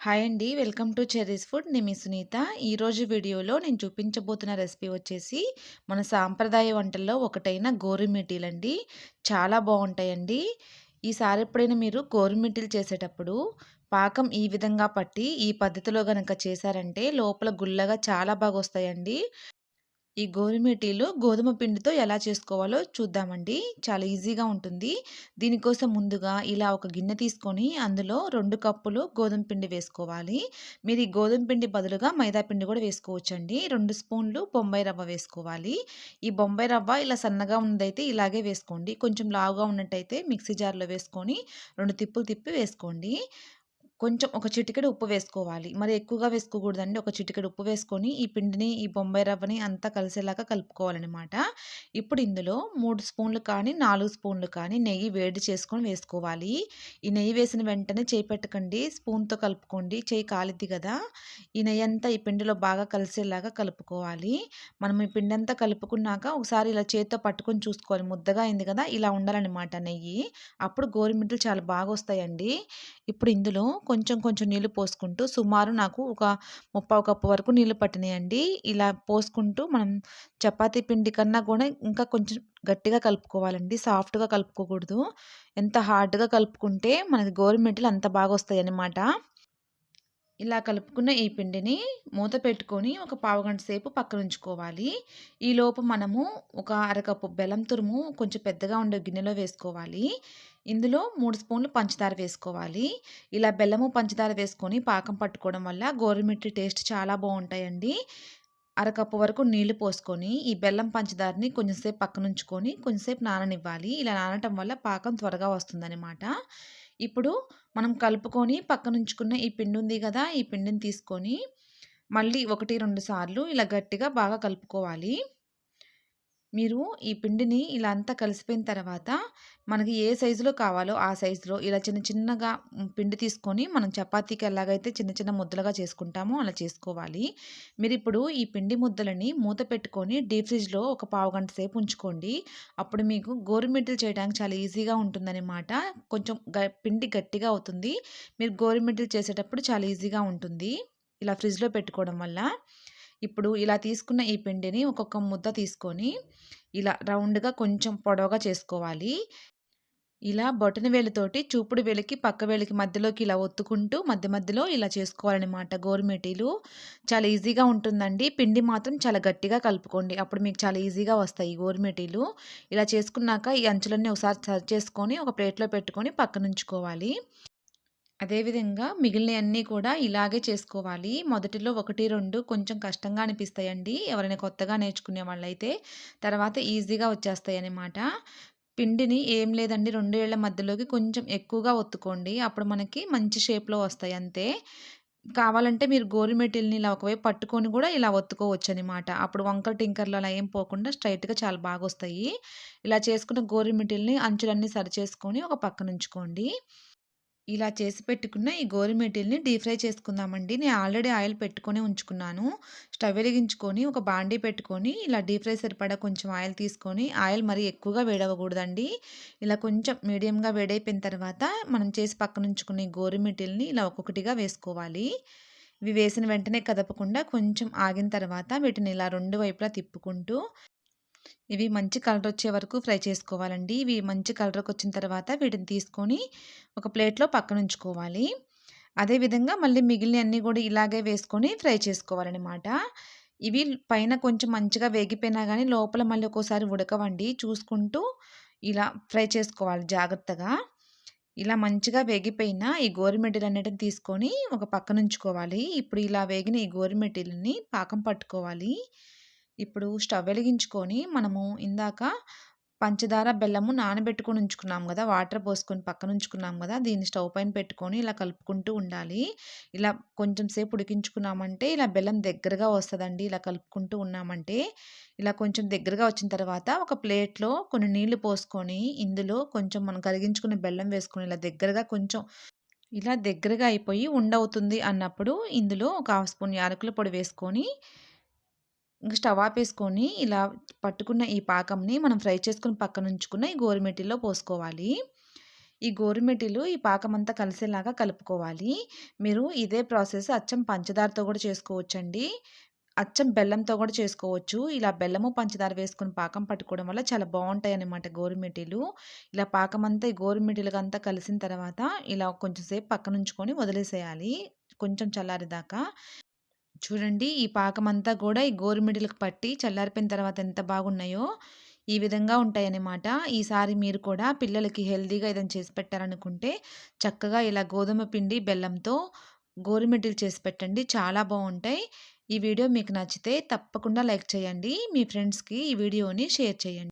Hi అండి. Welcome to Cherry's Food. నేను మీ సునీత. ఈరోజు వీడియోలో నేను చూపించబోతున్న రెసిపీ వచ్చేసి మన సాంప్రదాయ వంటల్లో ఒకటైన గోరుమిటీలండి చాలా బాగుంటాయండి. ఈసారి ఎప్పుడైనా మీరు గోరుమిటీలు చేసేటప్పుడు పాకం ఈ విధంగా పట్టి ఈ పద్ధతిలో కనుక చేశారంటే లోపల గుల్లగా చాలా బాగా వస్తాయండి ఈ గోధుమ టీలు గోధుమ పిండితో ఎలా చేసుకోవాలో చూద్దామండి. చాలా ఈజీగా ఉంటుంది. దీనికోసం ముందుగా ఇలా ఒక గిన్నె తీసుకొని అందులో రెండు కప్పులు గోధుమ పిండి వేసుకోవాలి. మీరు ఈ గోధుమ పిండి బదులుగా మైదా పిండి కూడా వేసుకోవచ్చండి. రెండు స్పూన్లు బొంబాయి రవ్వ వేసుకోవాలి. ఈ బొంబాయి రవ్వ ఇలా సన్నగా ఉన్నదైతే ఇలాగే వేసుకోండి. కొంచెం లావుగా ఉన్నట్టయితే మిక్సీ జార్లో వేసుకొని రెండు తిప్పులు తిప్పి వేసుకోండి. కొంచెం ఒక చిటికెడు ఉప్పు వేసుకోవాలి. మరి ఎక్కువగా వేసుకోకూడదండి. ఒక చిటికెడు ఉప్పు వేసుకొని ఈ పిండిని ఈ బొంబాయి రవ్వని అంతా కలిసేలాగా కలుపుకోవాలన్నమాట. ఇప్పుడు ఇందులో మూడు స్పూన్లు కానీ నాలుగు స్పూన్లు కానీ నెయ్యి వేడి చేసుకొని వేసుకోవాలి. ఈ నెయ్యి వేసిన వెంటనే చేయి పెట్టకండి. స్పూన్తో కలుపుకోండి. చేయి కాలిద్ది కదా. ఈ నెయ్యి అంతా ఈ పిండిలో బాగా కలిసేలాగా కలుపుకోవాలి. మనం ఈ పిండి అంతా కలుపుకున్నాక ఒకసారి ఇలా చేతితో పట్టుకొని చూసుకోవాలి. ముద్దగా అయింది కదా ఇలా ఉండాలన్నమాట నెయ్యి. అప్పుడు గోరుమిట్లు చాలా బాగా వస్తాయండి. ఇప్పుడు ఇందులో కొంచెం కొంచెం నీళ్ళు పోసుకుంటూ సుమారు నాకు ఒక ముప్పావు కప్పు వరకు నీళ్ళు పట్టినాయండి. ఇలా పోసుకుంటూ మనం చపాతీ పిండి కన్నా కూడా ఇంకా కొంచెం గట్టిగా కలుపుకోవాలండి. సాఫ్ట్గా కలుపుకోకూడదు. ఎంత హార్డ్గా కలుపుకుంటే మనకి గోరుమిట్టలు అంత బాగా వస్తాయి అన్నమాట ఇలా కలుపుకున్న ఈ పిండిని మూత పెట్టుకొని ఒక పావుగంట సేపు పక్కన ఉంచుకోవాలి. ఈలోపు మనము ఒక అరకప్పు బెల్లం తురుము కొంచెం పెద్దగా ఉండే గిన్నెలో వేసుకోవాలి. ఇందులో మూడు స్పూన్లు పంచదార వేసుకోవాలి. ఇలా బెల్లము పంచదార వేసుకొని పాకం పట్టుకోవడం వల్ల గోరుమిట్టి టేస్ట్ చాలా బాగుంటాయండి. అరకప్పు వరకు నీళ్ళు పోసుకొని ఈ బెల్లం పంచదారని కొంచెంసేపు పక్కన ఉంచుకొని కొంచెంసేపు నాననివ్వాలి. ఇలా నానటం వల్ల పాకం త్వరగా వస్తుందన్నమాట. ఇప్పుడు మనం కలుపుకొని పక్కనుంచుకున్న ఈ పిండి ఉంది కదా ఈ పిండిని తీసుకొని మళ్ళీ ఒకటి రెండు సార్లు ఇలా గట్టిగా బాగా కలుపుకోవాలి. మీరు ఈ పిండిని ఇలా అంతా కలిసిపోయిన తర్వాత మనకి ఏ సైజులో కావాలో ఆ సైజులో ఇలా చిన్న చిన్నగా పిండి తీసుకొని మనం చపాతీకి ఎలాగైతే చిన్న చిన్న ముద్దలుగా చేసుకుంటామో అలా చేసుకోవాలి. మీరు ఇప్పుడు ఈ పిండి ముద్దలని మూత పెట్టుకొని డీప్ ఫ్రిడ్జ్లో ఒక పావు గంట సేపు ఉంచుకోండి. అప్పుడు మీకు గోరుమిట్టలు చేయడానికి చాలా ఈజీగా ఉంటుందన్నమాట కొంచెం పిండి గట్టిగా అవుతుంది. మీరు గోరుమిట్టలు చేసేటప్పుడు చాలా ఈజీగా ఉంటుంది. ఇలా ఫ్రిడ్జ్లో పెట్టుకోవడం వల్ల ఇప్పుడు ఇలా తీసుకున్న ఈ పిండిని ఒక్కొక్క ముద్ద తీసుకొని ఇలా రౌండ్గా కొంచెం పొడవుగా చేసుకోవాలి. ఇలా బొటన వేలుతోటి చూపుడు వేలికి పక్క వేలికి మధ్యలోకి ఇలా ఒత్తుకుంటూ మధ్య మధ్యలో ఇలా చేసుకోవాలన్నమాట. గోరుమిటీలు చాలా ఈజీగా ఉంటుందండి. పిండి మాత్రం చాలా గట్టిగా కలుపుకోండి. అప్పుడు మీకు చాలా ఈజీగా వస్తాయి గోరుమిటీలు. ఇలా చేసుకున్నాక ఈ అంచులన్నీ ఒకసారి సర్వ్ చేసుకొని ఒక ప్లేట్లో పెట్టుకొని పక్కన ఉంచుకోవాలి అదేవిధంగా మిగిలినవన్నీ కూడా ఇలాగే చేసుకోవాలి. మొదటిలో ఒకటి రెండు కొంచెం కష్టంగా అనిపిస్తాయండి. ఎవరైనా కొత్తగా నేర్చుకునే వాళ్ళైతే తర్వాత ఈజీగా వచ్చేస్తాయి అన్నమాట పిండిని ఏం లేదండి రెండు ఏళ్ళ మధ్యలోకి కొంచెం ఎక్కువగా ఒత్తుకోండి. అప్పుడు మనకి మంచి షేప్లో వస్తాయి అంతే. కావాలంటే మీరు గోరుమెటీల్ని ఇలా ఒకవైపు పట్టుకొని కూడా ఇలా ఒత్తుకోవచ్చు అనమాట అప్పుడు వంకర టింకర్లు అలా ఏం పోకుండా స్ట్రైట్గా చాలా బాగా వస్తాయి ఇలా చేసుకున్న గోరుమిటీల్ని అంచులన్నీ సరి చేసుకొని ఒక పక్కన ఉంచుకోండి. ఇలా చేసి పెట్టుకున్న ఈ గోరుమెటిల్ని డీప్ ఫ్రై చేసుకుందామండి. నేను ఆల్రెడీ ఆయిల్ పెట్టుకొని ఉంచుకున్నాను. స్టవ్ వెలిగించుకొని ఒక బాండీ పెట్టుకొని ఇలా డీప్ ఫ్రై సరిపడా కొంచెం ఆయిల్ తీసుకొని ఆయిల్ మరీ ఎక్కువగా వేడవకూడదండి. ఇలా కొంచెం మీడియంగా వేడైపోయిన తర్వాత మనం చేసి పక్కన ఉంచుకున్న ఈ ఇలా ఒక్కొక్కటిగా వేసుకోవాలి. ఇవి వేసిన వెంటనే కదపకుండా కొంచెం ఆగిన తర్వాత వీటిని ఇలా రెండు వైపులా తిప్పుకుంటూ ఇవి మంచి కలర్ వచ్చే వరకు ఫ్రై చేసుకోవాలండి. ఇవి మంచి కలర్కి వచ్చిన తర్వాత వీటిని తీసుకొని ఒక ప్లేట్లో పక్కన ఉంచుకోవాలి. అదేవిధంగా మళ్ళీ మిగిలిన అన్నీ కూడా ఇలాగే వేసుకొని ఫ్రై చేసుకోవాలన్నమాట. ఇవి పైన కొంచెం మంచిగా వేగిపోయినా కానీ లోపల మళ్ళీ ఒక్కోసారి ఉడకవండి. చూసుకుంటూ ఇలా ఫ్రై చేసుకోవాలి జాగ్రత్తగా. ఇలా మంచిగా వేగిపోయిన ఈ గోరుమిటీలు అన్నిటిని తీసుకొని ఒక పక్కన ఉంచుకోవాలి. ఇప్పుడు ఇలా వేగిన ఈ గోరుమిటీలని పాకం పట్టుకోవాలి. ఇప్పుడు స్టవ్ వెలిగించుకొని మనము ఇందాక పంచదార బెల్లము నానబెట్టుకొని ఉంచుకున్నాం కదా వాటర్ పోసుకొని పక్కన ఉంచుకున్నాం కదా దీన్ని స్టవ్ పైన పెట్టుకొని ఇలా కలుపుకుంటూ ఉండాలి. ఇలా కొంచెం సేపు ఉడికించుకున్నామంటే ఇలా బెల్లం దగ్గరగా వస్తుందండి ఇలా కలుపుకుంటూ ఉన్నామంటే. ఇలా కొంచెం దగ్గరగా వచ్చిన తర్వాత ఒక ప్లేట్లో కొన్ని నీళ్ళు పోసుకొని ఇందులో కొంచెం మనం కరిగించుకున్న బెల్లం వేసుకొని ఇలా దగ్గరగా కొంచెం ఇలా దగ్గరగా అయిపోయి ఉండవుతుంది అన్నప్పుడు ఇందులో ఒక హాఫ్ స్పూన్ యాలకుల పొడి వేసుకొని ఇంకా స్టవ్ ఆపేసుకొని ఇలా పట్టుకున్న ఈ పాకంని మనం ఫ్రై చేసుకుని పక్కన ఉంచుకున్న ఈ గోరుమెటిలో పోసుకోవాలి ఈ గోరుమెటిలు ఈ పాకం అంతా కలిసేలాగా కలుపుకోవాలి. మీరు ఇదే ప్రాసెస్ అచ్చం పంచదారతో కూడా చేసుకోవచ్చండి. అచ్చం బెల్లంతో కూడా చేసుకోవచ్చు. ఇలా బెల్లము, పంచదార వేసుకుని పాకం పట్టుకోవడం వల్ల చాలా బావుంటాయన్నమాట గోరుమిటీలు. ఇలా పాకం అంతా ఈ గోరుమిటీలకంతా కలిసిన తర్వాత ఇలా కొంచెం సేపు పక్కనుంచుకొని వదిలేసేయాలి. కొంచెం చల్లారిదాకా చూడండి ఈ పాకమంతా కూడా ఈ గోరుమిడిలకు పట్టి చల్లారిపోయిన తర్వాత ఎంత బాగున్నాయో. ఈ విధంగా ఉంటాయన్నమాట. ఈసారి మీరు కూడా పిల్లలకి హెల్దీగా ఏదైనా చేసి పెట్టారనుకుంటే చక్కగా ఇలా గోధుమ పిండి, బెల్లంతో గోరుమిటీలు చేసి పెట్టండి. చాలా బాగుంటాయి ఈ వీడియో మీకు నచ్చితే తప్పకుండా లైక్ చేయండి. మీ ఫ్రెండ్స్‌కి ఈ వీడియోని షేర్ చేయండి.